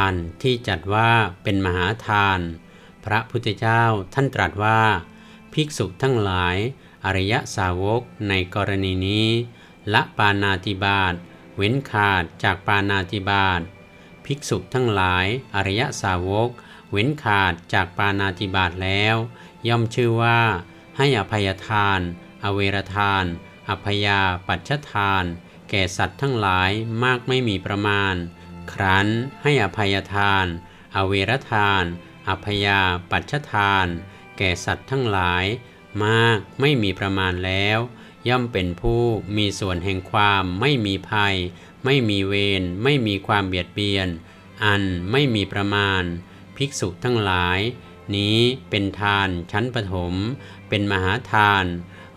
านที่จัดว่าเป็นมหาทาน พระพุทธเจ้าท่านตรัสว่า ภิกษุทั้งหลาย อริยสาวกในกรณีนี้ละปานาติบาตเว้นขาดจากปานาติบาตภิกษุทั้งหลาย อริยสาวก เว้นขาดจากปานาติบาตแล้ว ย่อมชื่อว่า ให้อภัยทาน อเวรทาน อภยาปัจฉทาน แก่สัตว์ทั้งหลายมากไม่มีประมาณ ครั้นให้อภัยทาน อเวรทาน อภยาปัจฉทาน แก่สัตว์ทั้งหลาย มากไม่มีประมาณแล้ว ย่อมเป็นผู้มีส่วนแห่งความไม่มีภัย ไม่มีเวรไม่มีความเบียดเบียน อันไม่มีประมาณ ภิกษุทั้งหลาย นี้เป็นทานชั้นปฐมเป็นมหาทาน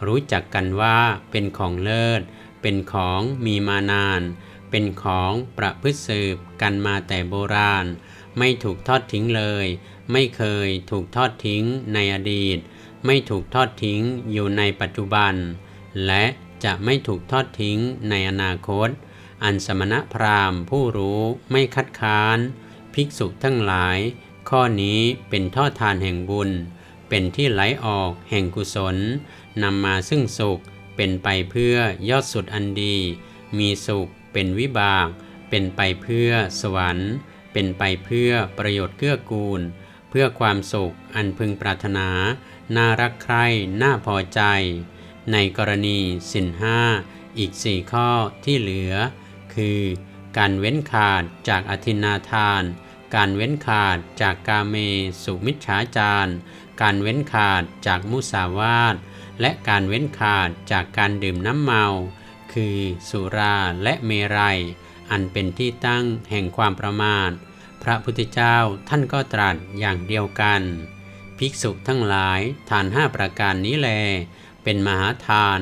รู้จักกันว่าเป็นของเลิศ เป็นของมีมานาน เป็นของประพฤติสืบกันมาแต่โบราณ ไม่ถูกทอดทิ้งเลย ไม่เคยถูกทอดทิ้งในอดีต ไม่ถูกทอดทิ้งอยู่ในปัจจุบัน และจะไม่ถูกทอดทิ้งในอนาคต อันสมณพราหมณ์ผู้รู้ไม่คัดค้าน ภิกษุทั้งหลาย ข้อนี้เป็นทอดทานแห่งบุญ เป็นที่ไหลออกแห่งกุศลนำมาซึ่งสุขเป็นไปเพื่อยอดสุดอันดี มีสุข เป็นวิบาก เป็นไปเพื่อสวรรค์ เป็นไปเพื่อประโยชน์เกื้อกูล เพื่อความสุขอันพึงปรารถนา น่ารักใคร่น่าพอใจ ในกรณีสินห้าอีกสี่ข้อที่เหลือ คือ การเว้นขาดจากอธินาทาน การเว้นขาดจากกาเมสุมิจฉาจารการเว้นขาดจากมุสาวาทและการเว้นขาดจากการดื่มน้ำเมา คือสุราและเมรัย อันเป็นที่ตั้งแห่งความประมาท พระพุทธเจ้าท่านก็ตรัสอย่างเดียวกัน ภิกษุทั้งหลายทานห้าประการนี้แล เป็นมหาทาน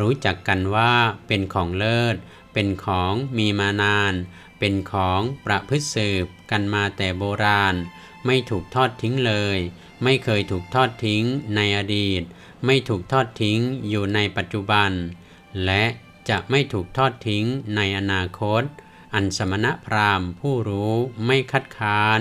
รู้จักกันว่าเป็นของเลิศ เป็นของมีมานาน เป็นของประพฤติสืบกันมาแต่โบราณ ไม่ถูกทอดทิ้งเลย ไม่เคยถูกทอดทิ้งในอดีต ไม่ถูกทอดทิ้งอยู่ในปัจจุบัน และ จะไม่ถูกทอดทิ้งในอนาคต อันสมณพราหมณ์ผู้รู้ไม่คัดค้าน